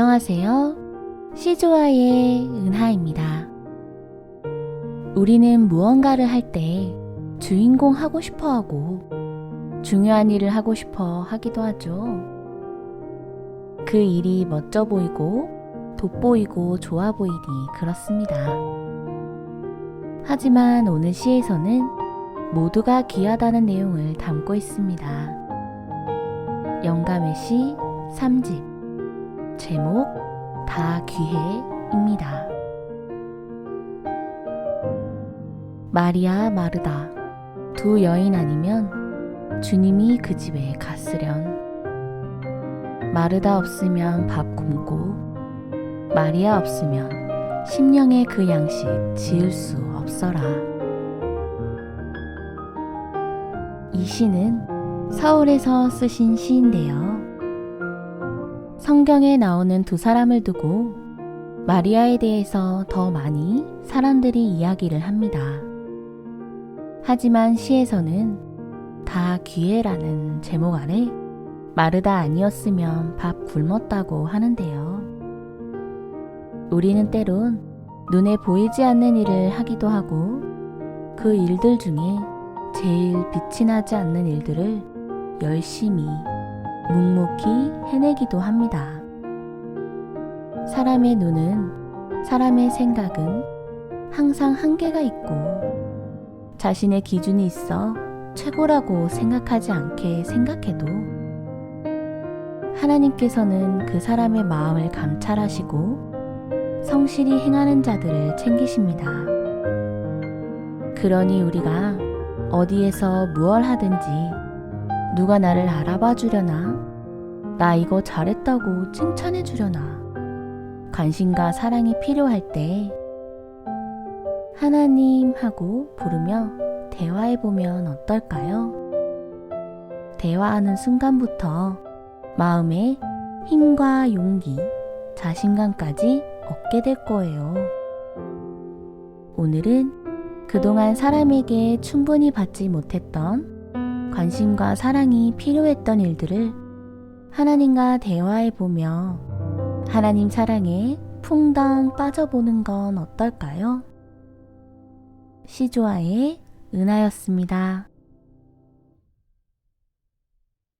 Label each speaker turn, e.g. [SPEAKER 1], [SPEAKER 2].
[SPEAKER 1] 안녕하세요. 시조아의 은하입니다. 우리는 무언가를 할 때 주인공 하고 싶어 하고 중요한 일을 하고 싶어 하기도 하죠. 그 일이 멋져 보이고 돋보이고 좋아 보이니 그렇습니다. 하지만 오늘 시에서는 모두가 귀하다는 내용을 담고 있습니다. 영감의 시 3집 제목 다 귀해입니다. 마리아 마르다 두 여인 아니면 주님이 그 집에 갔으련 마르다 없으면 밥 굶고 마리아 없으면 심령의 그 양식 지을 수 없어라. 이 시는 서울에서 쓰신 시인데요. 성경에 나오는 두 사람을 두고 마리아에 대해서 더 많이 사람들이 이야기를 합니다. 하지만 시에서는 다 귀해라는 제목 아래 마르다 아니었으면 밥 굶었다고 하는데요. 우리는 때론 눈에 보이지 않는 일을 하기도 하고 그 일들 중에 제일 빛이 나지 않는 일들을 열심히 묵묵히 해내기도 합니다. 사람의 눈은, 사람의 생각은 항상 한계가 있고 자신의 기준이 있어 최고라고 생각하지 않게 생각해도 하나님께서는 그 사람의 마음을 감찰하시고 성실히 행하는 자들을 챙기십니다. 그러니 우리가 어디에서 무얼 하든지 누가 나를 알아봐 주려나 나 이거 잘했다고 칭찬해 주려나 관심과 사랑이 필요할 때 하나님 하고 부르며 대화해 보면 어떨까요? 대화하는 순간부터 마음에 힘과 용기, 자신감까지 얻게 될 거예요. 오늘은 그동안 사람에게 충분히 받지 못했던 관심과 사랑이 필요했던 일들을 하나님과 대화해 보며 하나님 사랑에 풍덩 빠져보는 건 어떨까요? 시조아의 은하였습니다.